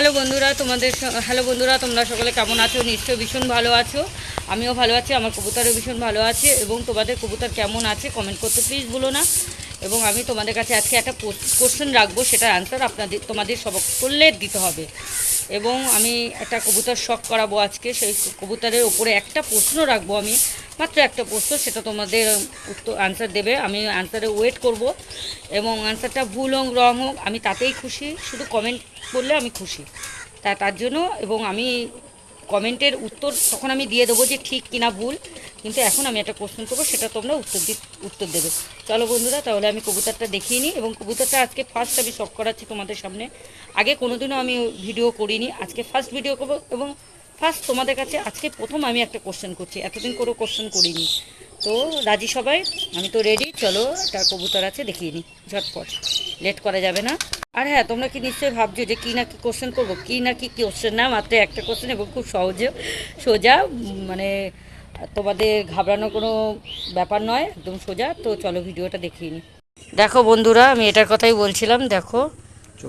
Hello বন্ধুরা, তোমাদের hello বন্ধুরা, তোমরা সকলে কেমন আছো? নিশ্চয়ই ভীষণ ভালো আছো। আমিও ভালো আছি, আমার কবুতরও ভীষণ ভালো আছে, এবং তোমাদের কবুতর কেমন আছে কমেন্ট করতে প্লিজ বলো না। এবং আমি তোমাদের কাছে আজকে একটা কোশ্চেন রাখব, সেটার আনসার আপনাদের, তোমাদের সকলে দিতে হবে। এবং আমি একটা কবুতর শখ করাবো আজকে, সেই কবুতরের ওপরে একটা প্রশ্ন রাখব আমি, মাত্র একটা প্রশ্ন, সেটা তোমাদের উত্তর আনসার দেবে। আমি আনসারে ওয়েট করব, এবং আনসারটা ভুল হোক রং হোক, আমি তাতেই খুশি, শুধু কমেন্ট করলে আমি খুশি। তা, তার জন্য, এবং আমি কমেন্টের উত্তর তখন আমি দিয়ে দেবো যে ঠিক কিনা ভুল। কিন্তু এখন আমি একটা কোশ্চেন করব, সেটা তোমরা উত্তর দি উত্তর দেবে। চলো বন্ধুরা, তাহলে আমি কবুতরটা দেখিয়ে নিই এবং কবুতরটা আজকে ফার্স্ট আমি শখ করাচ্ছি তোমাদের সামনে। আগে কোনোদিনও আমি ভিডিও করিনি, আজকে ফার্স্ট ভিডিও করব এবং ফার্স্ট তোমাদের কাছে আজকে প্রথম আমি একটা কোশ্চেন করছি, এতদিন কোনো কোশ্চেন করিনি। তো রাজি সবাই? আমি তো রেডি চলো একটা কবুতর আছে, দেখিয়ে নিই, ঝটপট। লেট করা যাবে না। আর হ্যাঁ তোমরা কি নিশ্চয়ই ভাবছ যে কী না কি কোশ্চেন করব? কী না কি কোশ্চেন না মাত্র একটা কোশ্চেন এবং খুব সহজে সোজা মানে তোমাদের ঘাবড়ানোর কোনো ব্যাপার নয় একদম সোজা। তো চলো ভিডিওটা দেখিয়ে নিই দেখো বন্ধুরা আমি এটার কথাই বলছিলাম দেখো।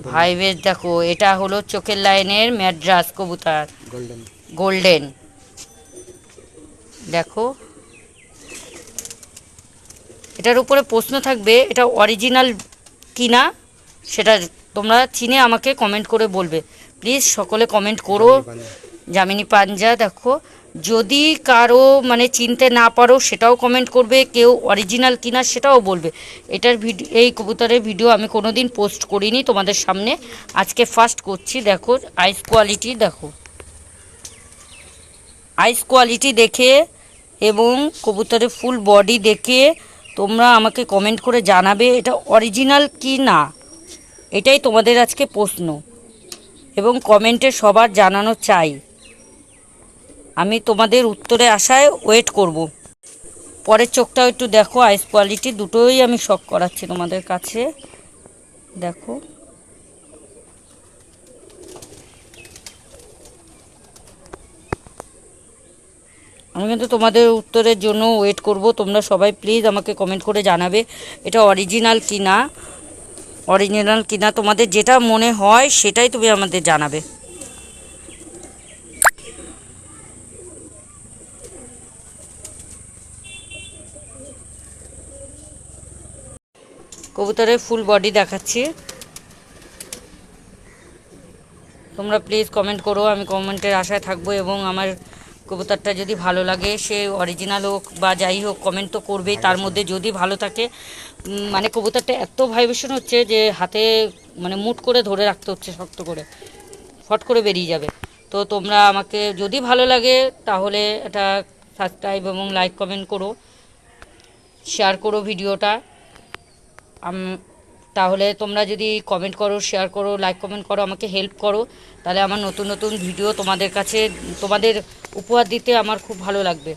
ভাই বেশ দেখো এটা হলো চোখের লাইনের ম্যাড্রাস কবুতার। গোল্ডেন গোল্ডেন দেখো। এটার উপরে প্রশ্ন থাকবে এটা অরিজিনাল কিনা? সেটা তোমরা চিনে আমাকে কমেন্ট করে বলবে। প্লিজ সকলে কমেন্ট করো। জামিনী পাঞ্জা। দেখো। যদি কারও মানে চিনতে না পারো সেটাও কমেন্ট করবে। কেউ অরিজিনাল কিনা সেটাও বলবে। এটার ভিডিও এই কবুতরের ভিডিও আমি কোনো দিন পোস্ট করিনি তোমাদের সামনে। আজকে ফার্স্ট করছি দেখো। আইস কোয়ালিটি দেখো। আইস কোয়ালিটি দেখে এবং কবুতরের ফুল বডি দেখে তোমরা আমাকে কমেন্ট করে জানাবে এটা অরিজিনাল কি না এটাই তোমাদের আজকে প্রশ্ন। এবং কমেন্টে সবার জানানো চাই। আমি তোমাদের উত্তরে আসায় ওয়েট করব। পরের চোখটাও একটু দেখো, আইস কোয়ালিটি দুটোই আমি শখ করাচ্ছি তোমাদের কাছে। দেখো। আমি কিন্তু তোমাদের উত্তরের জন্য ওয়েট করব। তোমরা সবাই প্লিজ আমাকে কমেন্ট করে জানাবে, এটা অরিজিনাল কি না অরিজিনাল কিনা তোমাদের যেটা মনে হয় সেটাই তুমি আমাদের জানাবে। কবুতরের ফুল বডি দেখাচ্ছি। তোমরা প্লিজ কমেন্ট করো, আমি কমেন্টের আশায় থাকব এবং আমার কবুতরটা যদি ভালো লাগে, সে অরিজিনাল হোক বা যাই হোক কমেন্ট তো করবেই। তার মধ্যে যদি ভালো থাকে মানে কবুতরটা এত ভাইব্রেশন হচ্ছে যে হাতে মানে মুট করে ধরে রাখতে হচ্ছে, শক্ত করে। ফট করে বেরিয়ে যাবে। তো তোমরা আমাকে যদি ভালো লাগে, তাহলে এটা সাবস্ক্রাইব এবং লাইক কমেন্ট করো। শেয়ার করো ভিডিওটা তাহলে তোমরা যদি কমেন্ট করো শেয়ার করো লাইক কমেন্ট করো, আমাকে হেল্প করো, তাহলে আমার নতুন নতুন ভিডিও তোমাদের কাছে, তোমাদের উপহার দিতে আমার খুব ভালো লাগবে।